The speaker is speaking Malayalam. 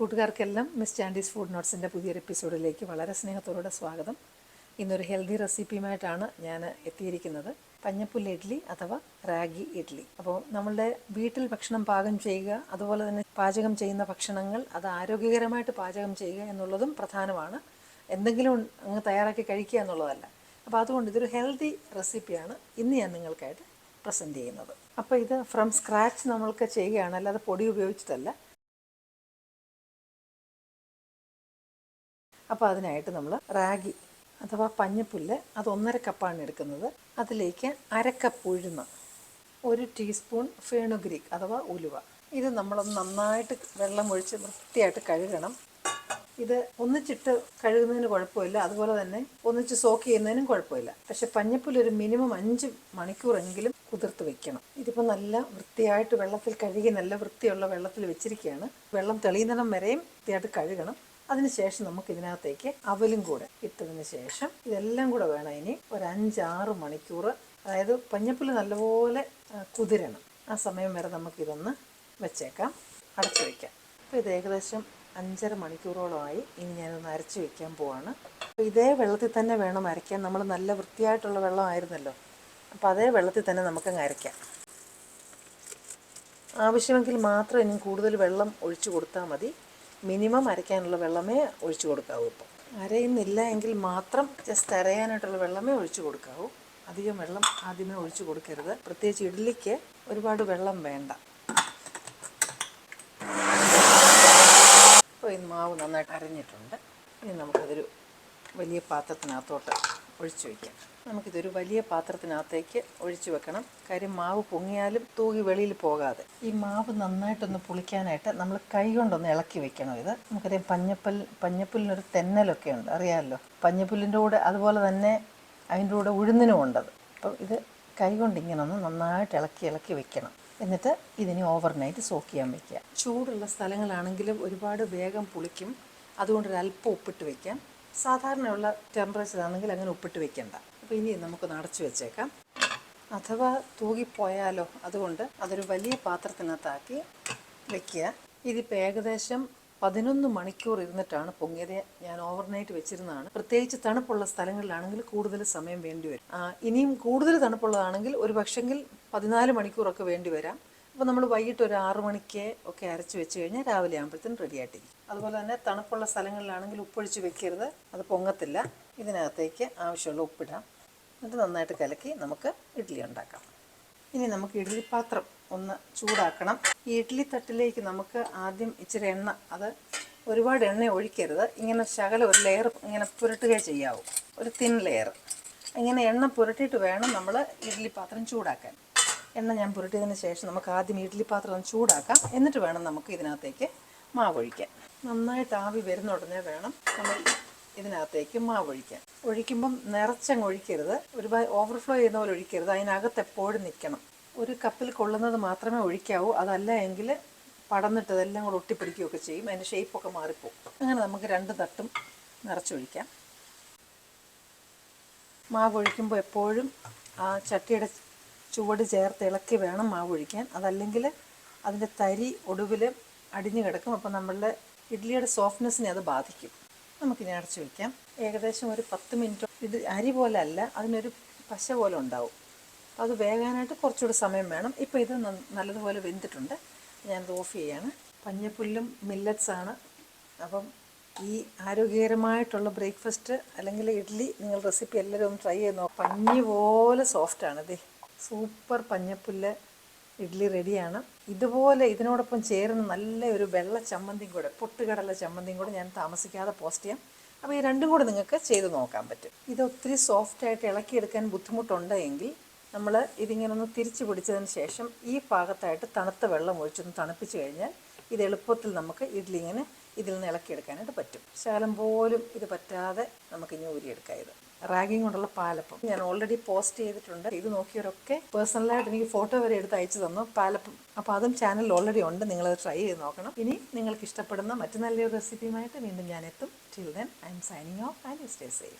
കൂട്ടുകാർക്കെല്ലാം മിസ് ചാൻഡീസ് ഫുഡ് നോട്ട്സിന്റെ പുതിയൊരു എപ്പിസോഡിലേക്ക് വളരെ സ്നേഹത്തോടെ സ്വാഗതം. ഇന്നൊരു ഹെൽത്തി റെസിപ്പിയുമായിട്ടാണ് ഞാൻ എത്തിയിരിക്കുന്നത്. പഞ്ഞപ്പുല്ല് ഇഡ്ഡലി അഥവാ റാഗി ഇഡ്ഡലി അപ്പോൾ നമ്മളുടെ വീട്ടിൽ ഭക്ഷണം പാകം ചെയ്യുക അതുപോലെ തന്നെ പാചകം ചെയ്യുന്ന ഭക്ഷണങ്ങൾ അത് ആരോഗ്യകരമായിട്ട് പാചകം ചെയ്യുക എന്നുള്ളതും പ്രധാനമാണ്. എന്തെങ്കിലും അങ്ങ് തയ്യാറാക്കി കഴിക്കുക എന്നുള്ളതല്ല. അപ്പോൾ അതുകൊണ്ട് ഇതൊരു ഹെൽത്തി റെസിപ്പിയാണ് ഇന്ന് ഞാൻ നിങ്ങൾക്കായിട്ട് പ്രസന്റ് ചെയ്യുന്നത്. അപ്പോൾ ഇത് ഫ്രം സ്ക്രാച്ച് നമ്മൾക്ക് ചെയ്യുകയാണ് അല്ലാതെ പൊടി ഉപയോഗിച്ചിട്ടല്ല. അപ്പോൾ അതിനായിട്ട് നമ്മൾ റാഗി അഥവാ പഞ്ഞപ്പുല്ല് അത് ഒന്നര കപ്പാണ് എടുക്കുന്നത്. അതിലേക്ക് അരക്കപ്പ് ഉഴുന്ന് ഒരു ടീസ്പൂൺ ഫേണുഗ്രീക്ക് അഥവാ ഉലുവ. ഇത് നമ്മളൊന്ന് നന്നായിട്ട് വെള്ളം ഒഴിച്ച് വൃത്തിയായിട്ട് കഴുകണം. ഇത് ഒന്നിച്ചിട്ട് കഴുകുന്നതിന് കുഴപ്പമില്ല. അതുപോലെ തന്നെ ഒന്നിച്ച് സോക്ക് ചെയ്യുന്നതിനും കുഴപ്പമില്ല. പക്ഷെ പഞ്ഞപ്പുല്ല് ഒരു മിനിമം അഞ്ച് മണിക്കൂറെങ്കിലും കുതിർത്ത് വെക്കണം. ഇതിപ്പോൾ നല്ല വൃത്തിയായിട്ട് വെള്ളത്തിൽ കഴുകി നല്ല വൃത്തിയുള്ള വെള്ളത്തിൽ വെച്ചിരിക്കുകയാണ്. വെള്ളം തെളിയുന്നിടം വരെയും വൃത്തിയായിട്ട് കഴുകണം. അതിനുശേഷം നമുക്ക് ഇതിനകത്തേക്ക് അവലും കൂടെ ഇട്ടതിന് ശേഷം ഇതെല്ലാം കൂടെ വേണം ഇനി ഒരു അഞ്ചാറ് മണിക്കൂർ. അതായത് പഞ്ഞപ്പുല്ല് നല്ലപോലെ കുതിരണം. ആ സമയം വരെ നമുക്കിതൊന്ന് വെച്ചേക്കാം. അടച്ചു വയ്ക്കാം അപ്പോൾ ഇത് ഏകദേശം അഞ്ചര മണിക്കൂറോളമായി ഇനി ഞാനൊന്ന് അരച്ച് വയ്ക്കാൻ പോവാണ്. അപ്പോൾ ഇതേ വെള്ളത്തിൽ തന്നെ വേണം അരയ്ക്കാൻ. നമ്മൾ നല്ല വൃത്തിയായിട്ടുള്ള വെള്ളമായിരുന്നല്ലോ. അപ്പോൾ അതേ വെള്ളത്തിൽ തന്നെ നമുക്കങ്ങ് അരയ്ക്കാം. ആവശ്യമെങ്കിൽ മാത്രം ഇനി കൂടുതൽ വെള്ളം ഒഴിച്ചു കൊടുത്താൽ മതി. മിനിമം അരയ്ക്കാനുള്ള വെള്ളമേ ഒഴിച്ചു കൊടുക്കാവൂ ഇപ്പം. അരയുന്നില്ല എങ്കിൽ മാത്രം ജസ്റ്റ് അരയാനായിട്ടുള്ള വെള്ളമേ ഒഴിച്ചു കൊടുക്കാവൂ. അധികം വെള്ളം ആദ്യമേ ഒഴിച്ചു കൊടുക്കരുത്. പ്രത്യേകിച്ച് ഇഡ്ഡലിക്ക് ഒരുപാട് വെള്ളം വേണ്ട. ഇപ്പോൾ ഈ മാവ് നന്നായിട്ട് അരഞ്ഞിട്ടുണ്ട്. ഇനി നമുക്കതൊരു വലിയ പാത്രത്തിനകത്തോട്ട് ഒഴിച്ചു വയ്ക്കാം നമുക്കിതൊരു വലിയ പാത്രത്തിനകത്തേക്ക് ഒഴിച്ചു വെക്കണം. കാര്യം മാവ് പൊങ്ങിയാലും തൂകി വെളിയിൽ പോകാതെ. ഈ മാവ് നന്നായിട്ടൊന്ന് പുളിക്കാനായിട്ട് നമ്മൾ കൈ കൊണ്ടൊന്ന് ഇളക്കി വെക്കണം ഇത്. നമുക്കറിയാം പഞ്ഞപ്പൽ പഞ്ഞപ്പുല്ലിനൊരു തെന്നലൊക്കെ ഉണ്ട്. അറിയാമല്ലോ? പഞ്ഞപ്പുല്ലിന്റെ കൂടെ അതുപോലെ തന്നെ അതിന്റെ കൂടെ ഉഴുന്നിനും ഉണ്ടത് അപ്പം ഇത് കൈ കൊണ്ട് ഇങ്ങനെ ഒന്ന് നന്നായിട്ട് ഇളക്കി ഇളക്കി വെക്കണം. എന്നിട്ട് ഇതിന് ഓവർനൈറ്റ് സോക്ക് ചെയ്യാൻ വെക്കുക. ചൂടുള്ള സ്ഥലങ്ങളാണെങ്കിലും ഒരുപാട് വേഗം പുളിക്കും. അതുകൊണ്ട് ഒരു അല്പം ഉപ്പിട്ട് വെക്കാം. സാധാരണയുള്ള ടെമ്പറേച്ചറാണെങ്കിൽ അങ്ങനെ ഉപ്പിട്ട് വെക്കേണ്ട. അപ്പോൾ ഇനി നമുക്കൊന്ന് അടച്ചു വെച്ചേക്കാം. അഥവാ തൂകിപ്പോയാലോ അതുകൊണ്ട് അതൊരു വലിയ പാത്രത്തിനകത്താക്കി വെക്കുക. ഇതിപ്പോൾ ഏകദേശം പതിനൊന്ന് മണിക്കൂർ ഇരുന്നിട്ടാണ് പൊങ്ങിയത്. ഞാൻ ഓവർനൈറ്റ് വെച്ചിരുന്നതാണ്. പ്രത്യേകിച്ച് തണുപ്പുള്ള സ്ഥലങ്ങളിലാണെങ്കിൽ കൂടുതൽ സമയം വേണ്ടി വരും. ഇനിയും കൂടുതൽ തണുപ്പുള്ളതാണെങ്കിൽ ഒരു പക്ഷെങ്കിൽ പതിനാല് മണിക്കൂറൊക്കെ വേണ്ടി വരാം. അപ്പോൾ നമ്മൾ വൈകിട്ട് ഒരു ആറു മണിക്ക് ഒക്കെ അരച്ച് വെച്ച് കഴിഞ്ഞാൽ രാവിലെ ആകുമ്പോഴത്തേനും റെഡി ആയിട്ടിരിക്കും. അതുപോലെ തന്നെ തണുപ്പുള്ള സ്ഥലങ്ങളിലാണെങ്കിൽ ഉപ്പൊഴിച്ച് വെക്കരുത്. അത് പൊങ്ങത്തില്ല. ഇതിനകത്തേക്ക് ആവശ്യമുള്ള ഉപ്പിടാം. എന്നിട്ട് നന്നായിട്ട് കലക്കി നമുക്ക് ഇഡ്ഡലി ഉണ്ടാക്കാം. ഇനി നമുക്ക് ഇഡ്ഡലി പാത്രം ഒന്ന് ചൂടാക്കണം. ഈ ഇഡ്ഡലി തട്ടിലേക്ക് നമുക്ക് ആദ്യം ഇച്ചിരി എണ്ണ അത് ഒരുപാട് എണ്ണ ഒഴിക്കരുത്. ഇങ്ങനെ ശകലം ഒരു ലെയർ ഇങ്ങനെ പുരട്ടുകയേ ചെയ്യാവൂ. ഒരു തിൻ ലെയർ ഇങ്ങനെ എണ്ണ പുരട്ടിയിട്ട് വേണം നമ്മൾ ഇഡ്ഡലി പാത്രം ചൂടാക്കാൻ. എണ്ണ ഞാൻ പുരട്ടിയതിന് ശേഷം നമുക്ക് ആദ്യം ഇഡ്ഡലി പാത്രം ചൂടാക്കാം. എന്നിട്ട് വേണം നമുക്ക് ഇതിനകത്തേക്ക് മാവൊഴിക്കാൻ നന്നായിട്ട് ആവി വരുന്ന ഉടനെ വേണം നമ്മൾ ഇതിനകത്തേക്ക് മാവൊഴിക്കാൻ ഒഴിക്കുമ്പം നിറച്ചങ്ങ് ഒഴിക്കരുത്. ഒരുപാട് ഓവർഫ്ലോ ചെയ്യുന്ന പോലെ ഒഴിക്കരുത്. അതിനകത്ത് എപ്പോഴും നിൽക്കണം. ഒരു കപ്പിൽ കൊള്ളുന്നത് മാത്രമേ ഒഴിക്കാവൂ. അതല്ല എങ്കിൽ പടന്നിട്ട് ഇതെല്ലാം കൂടെ ഒട്ടിപ്പിടിക്കുകയൊക്കെ ചെയ്യും. അതിന്റെ ഷേപ്പൊക്കെ മാറിപ്പോവും. അങ്ങനെ നമുക്ക് രണ്ട് തട്ടും നിറച്ചൊഴിക്കാം മാവ് ഒഴിക്കുമ്പോൾ എപ്പോഴും ആ ചട്ടിയുടെ ചുവട് ചേർത്ത് ഇളക്കി വേണം മാവ് ഒഴിക്കാൻ. അതല്ലെങ്കിൽ അതിന്റെ തരി ഒടുവിൽ അടിഞ്ഞു കിടക്കും. അപ്പോൾ നമ്മളുടെ ഇഡ്ഡലിയുടെ സോഫ്റ്റ്നെസ്സിനെ അത് ബാധിക്കും. നമുക്കിനി അടച്ചു വയ്ക്കാം ഏകദേശം ഒരു പത്ത് മിനിറ്റ്. ഇത് അരി പോലെ അല്ല അതിനൊരു പശ പോലെ ഉണ്ടാവും. അത് വേകാനായിട്ട് കുറച്ചുകൂടി സമയം വേണം. ഇപ്പോൾ ഇത് നല്ലതുപോലെ വെന്തിട്ടുണ്ട്. ഞാനത് ഓഫ് ചെയ്യാണ്. പഞ്ഞപ്പുല്ലും മില്ലറ്റ്സാണ് അപ്പം ഈ ആരോഗ്യകരമായിട്ടുള്ള ബ്രേക്ക്ഫാസ്റ്റ് അല്ലെങ്കിൽ ഇഡ്ഡലി നിങ്ങൾ റെസിപ്പി എല്ലാവരും ഒന്ന് ട്രൈ ചെയ്ത് നോക്കാം. പഞ്ഞി പോലെ സോഫ്റ്റാണ് ഇത് സൂപ്പർ പഞ്ഞപ്പുല്ല് ഇഡ്ഡലി റെഡിയാണ്. ഇതുപോലെ ഇതിനോടൊപ്പം ചേരുന്ന നല്ല ഒരു വെള്ള ചമ്മന്തിയും കൂടെ പൊട്ടുകടല ചമ്മന്തിയും കൂടെ ഞാൻ താമസിക്കാതെ പോസ്റ്റ് ചെയ്യാം. അപ്പോൾ ഈ രണ്ടും കൂടെ നിങ്ങൾക്ക് ചെയ്ത് നോക്കാൻ പറ്റും. ഇത് ഒത്തിരി സോഫ്റ്റായിട്ട് ഇളക്കിയെടുക്കാൻ ബുദ്ധിമുട്ടുണ്ട് എങ്കിൽ നമ്മൾ ഇതിങ്ങനെ ഒന്ന് തിരിച്ചു പിടിച്ചതിന് ശേഷം ഈ ഭാഗത്തായിട്ട് തണുത്ത വെള്ളം ഒഴിച്ചൊന്ന് തണുപ്പിച്ച് കഴിഞ്ഞാൽ ഇത് എളുപ്പത്തിൽ നമുക്ക് ഇഡ്ഡലി ഇങ്ങനെ ഇതിൽ നിന്ന് ഇളക്കിയെടുക്കാനായിട്ട് പറ്റും. ശകലം പോലും ഇത് പറ്റാതെ നമുക്ക് ഇനി ഊരിയെടുക്കാം ഇത്. റാഗിങ് കൊണ്ടുള്ള പാലപ്പം. ഞാൻ ഓൾറെഡി പോസ്റ്റ് ചെയ്തിട്ടുണ്ട്. ഇത് നോക്കിയവരൊക്കെ പേഴ്സണലായിട്ട് എനിക്ക് ഫോട്ടോ വരെ എടുത്ത് അയച്ചു തന്നു പാലപ്പം. അപ്പോൾ അതും ചാനലിൽ ഓൾറെഡി ഉണ്ട്. നിങ്ങളത് ട്രൈ ചെയ്ത് നോക്കണം. ഇനി നിങ്ങൾക്ക് ഇഷ്ടപ്പെടുന്ന മറ്റു നല്ലൊരു റെസിപ്പിയുമായിട്ട് വീണ്ടും ഞാൻ എത്തും. Till then I'm signing off and stay safe